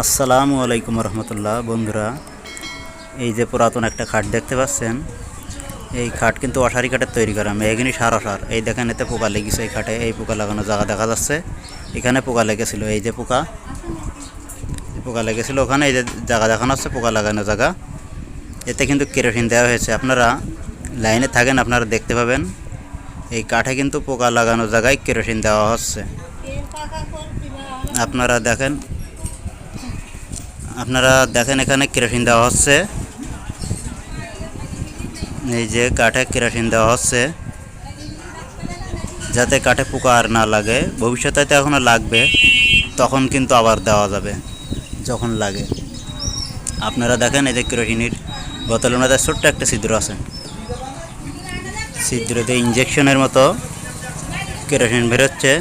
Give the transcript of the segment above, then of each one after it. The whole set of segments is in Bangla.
আসসালামু আলাইকুম রহমতুল্লাহ। বন্ধুরা, এই যে পুরাতন একটা খাট দেখতে পাচ্ছেন, এই খাট কিন্তু অসারি কাঠের তৈরি করা মেঘিনি সার অসার। এই দেখেন এতে পোকা লেগেছে এই খাটে, এই পোকা লাগানো জায়গা দেখা যাচ্ছে। এখানে পোকা লেগেছিল, এই যে পোকা পোকা লেগেছিল ওখানে, এই যে জায়গা দেখানো হচ্ছে, পোকা লাগানো জায়গা। এতে কিন্তু কেরোসিন দেওয়া হয়েছে। আপনারা লাইনে থাকেন, আপনারা দেখতে পাবেন। এই কাঠে কিন্তু পোকা লাগানো জায়গায় কেরোসিন দেওয়া হচ্ছে। আপনারা দেখেন আপনারা দেখেন এখানে কেরোসিন দেওয়া হচ্ছে। এই যে কাঠে কেরোসিন দেওয়া হচ্ছে। যাতে কাঠে পোকা আর না লাগে। ভবিষ্যতে তো এখনও লাগবে, তখন কিন্তু আবার দেওয়া যাবে, যখন লাগে। আপনারা দেখেন এই যে কেরোসিনের বোতলের মধ্যে ছোট্ট একটা ছিদ্র আছে। ছিদ্রতে ইঞ্জেকশনের মতো কেরোসিন বেরোচ্ছে।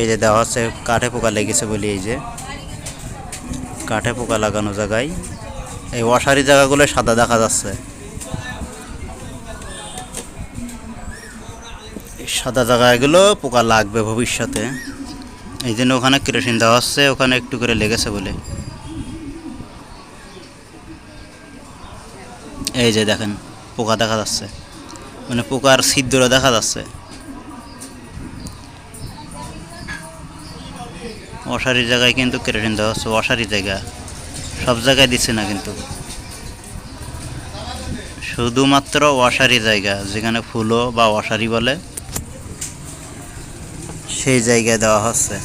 এই যে দেওয়া হচ্ছে, কাঠে পোকা লেগেছে বলে এই যে। কাঠে পোকা লাগানো জায়গায়। এই অসারি জায়গাগুলো সাদা দেখা যাচ্ছে। সাদা জায়গাগুলো পোকা লাগবে ভবিষ্যতে। এই জন্য ওখানে কেরোসিন দেওয়া হচ্ছে, ওখানে একটু করে লেগেছে বলে। এই যে দেখেন, পোকা দেখা যাচ্ছে। মানে পোকার ছিদ্র দেখা যাচ্ছে। অসারি জায়গায় কিন্তু কেরোসিন দেওয়া হচ্ছে অসারি জায়গা। সব জায়গায় দিচ্ছে না কিন্তু। শুধুমাত্র অসারি জায়গা, যেখানে ফুলো বা অসারি বলে, সেই জায়গায় দেওয়া হচ্ছে।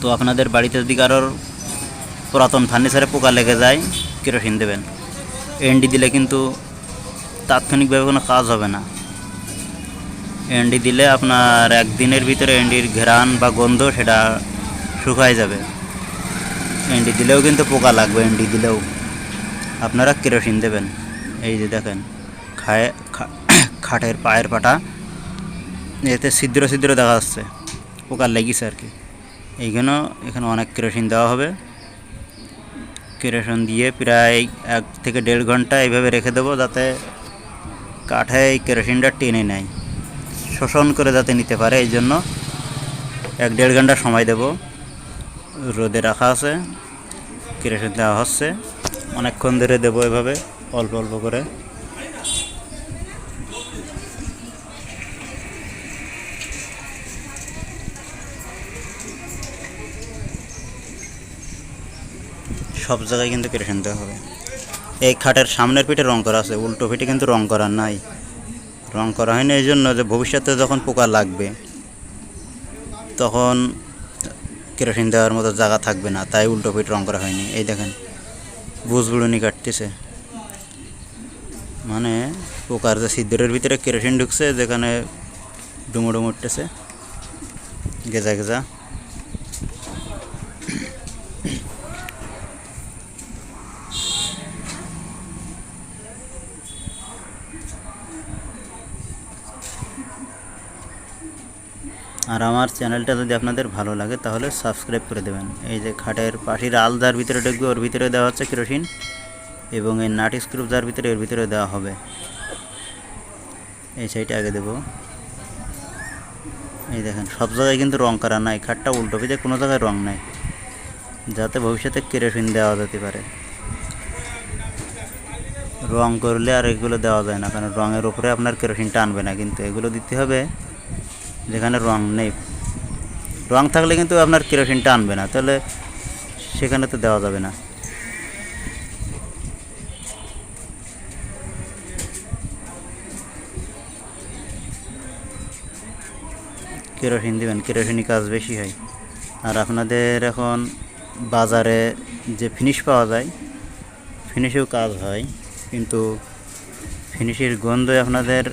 তো আপনাদের বাড়িতে যদি কারোর পুরাতন ফার্নিচারে পোকা লেগে যায়, কেরোসিন দেবেন। এনডি দিলে কিন্তু তাৎক্ষণিকভাবে কোনো কাজ হবে না। এন্ডি দিলে আপনার একদিনের ভিতরে এন্ডির ঘেরান বা গন্ধ সেটা শুকায় যাবে। এন্ডি দিলেও কিন্তু পোকা লাগবে, এন্ডি দিলেও। আপনারা কেরোসিন দেবেন। এই যে দেখেন, খায় খাটের পায়ের পাটা, এতে ছিদ্র ছিদ্র দেখা যাচ্ছে, পোকা লেগেছে আর কি। এইখানেও, এখানে অনেক কেরোসিন দেওয়া হবে। কেরোসিন দিয়ে প্রায় এক থেকে দেড় ঘণ্টা এইভাবে রেখে দেবো যাতে কাঠে এই কেরোসিনটা টেনে নেয়। শোষণ করে যাতে নিতে পারে, এই জন্য এক দেড় ঘণ্টা সময় দেব। রোদে রাখা আছে, কেরোসিন দেওয়া হচ্ছে। অনেকক্ষণ ধরে দেবো এভাবে, অল্প অল্প করে। সব জায়গায় কিন্তু কেরোসিন দেওয়া হবে। এই খাটের সামনের পিঠে রং করা আছে, উল্টো পিঠে কিন্তু রং করা নাই। রং করা হয়নি, এই জন্য যে ভবিষ্যতে যখন পোকা লাগবে, তখন কেরোসিন দেওয়ার মতো জায়গা থাকবে না, তাই উল্টো পিঠ রং করা হয়নি। এই দেখেন বুঝবুড়ুনি কাটতেছে। মানে পোকার যে ছিদ্রের ভিতরে কেরোসিন ঢুকছে, যেখানে ডুমো ডুমো উঠতেছে, গেজা গেজা। আর আমার চ্যানেলটা যদি আপনাদের ভালো লাগে, তাহলে সাবস্ক্রাইব করে দেবেন। এই যে খাটের পাখির আলদার ভিতরে ঢুকবে, ওর ভিতরে দেওয়া হচ্ছে কেরোসিন এবং এই নাট স্ক্রুপ যার ভিতরে এর ভিতরে দেওয়া হবে। এই সাইডে আগে দেবো। এই দেখেন, সব জায়গায় কিন্তু রং করা নাই, খাটটা উল্টো পিঠে কোনো জায়গায় রং নাই। যাতে ভবিষ্যতে কেরোসিন দেওয়া যেতে পারে। রং করলে আর এগুলো দেওয়া যায় না, কারণ রঙের উপরে আপনার কেরোসিন টানবে না, কিন্তু এগুলো দিতে হবে যেখানে রং নেই। রং থাকলে কিন্তু আপনার কেরোসিনটা আনবে না, তাহলে সেখানে তো দেওয়া যাবে না। কেরোসিন দেবেন কেরোসিনই কাজ বেশি হয়। আর আপনাদের এখন বাজারে যে ফিনিশ পাওয়া যায়, ফিনিশেও কাজ হয়, কিন্তু ফিনিশের গন্ধে আপনাদের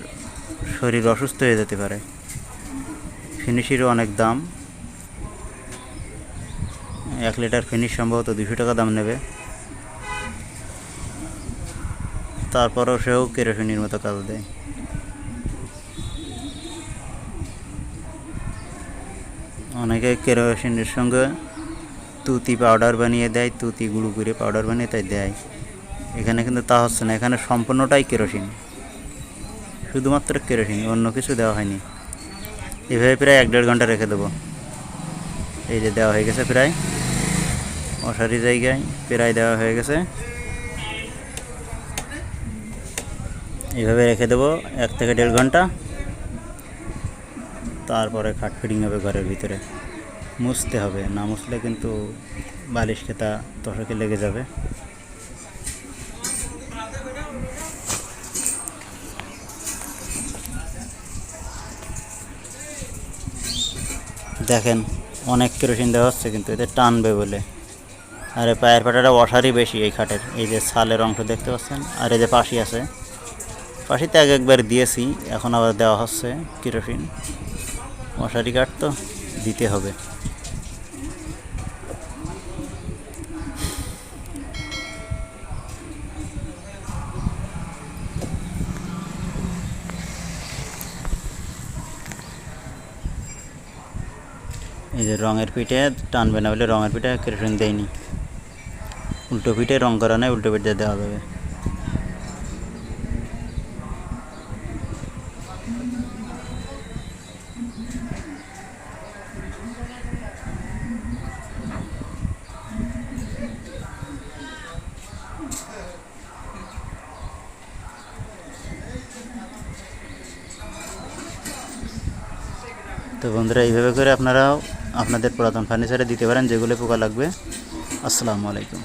শরীর অসুস্থ হয়ে যেতে পারে। ফিনিশেরও অনেক দাম। এক লিটার ফিনিশ সম্ভবত দুশো টাকা দাম নেবে। তারপরেও সেও কেরোসিনের মতো কাজ দেয়। অনেকে কেরোসিনের সঙ্গে তুতি পাউডার বানিয়ে দেয়, তুতি গুঁড়ো করে পাউডার বানিয়ে তাই দেয়। এখানে কিন্তু তা হচ্ছে না, এখানে সম্পূর্ণটাই কেরোসিন। শুধুমাত্র কেরোসিন, অন্য কিছু দেওয়া হয়নি। এভাবে প্রায় এক দেড় ঘণ্টা রেখে দেবো। এই যে দেওয়া হয়ে গেছে প্রায়। মশারি জায়গায় প্রায় দেওয়া হয়ে গেছে। এইভাবে রেখে দেবো এক থেকে দেড় ঘণ্টা। তারপরে খাট ফিটিং হবে ঘরের ভিতরে। মুছতে হবে, না মুছলে কিন্তু বালিশ খেতা তশকে লেগে যাবে। দেখেন, অনেক কেরোসিন দেওয়া হচ্ছে, কিন্তু এতে টানবে বলে। আর এই পায়ের পাটাটা ওঠারই বেশি এই খাটের। এই যে ছালের অংশ দেখতে পাচ্ছেন, আর এই যে পাশি আছে। পাশিতে এক একবার দিয়েছি, এখন আবার দেওয়া হচ্ছে কেরোসিন। মশারি কাঠ তো, দিতে হবে। এই যে রঙের পিঠে টানবে না বলে রঙের পিঠে কেরোসিন দেয়নি। উল্টো পিঠে রং করা নেই, উল্টো পিঠে দেওয়া যাবে। তো বন্ধুরা, এইভাবে করে আপনারাও আপনাদের পুরাতন ফার্নিচারে দিতে পারেন যেগুলো পোকা লাগবে। আসসালামু আলাইকুম।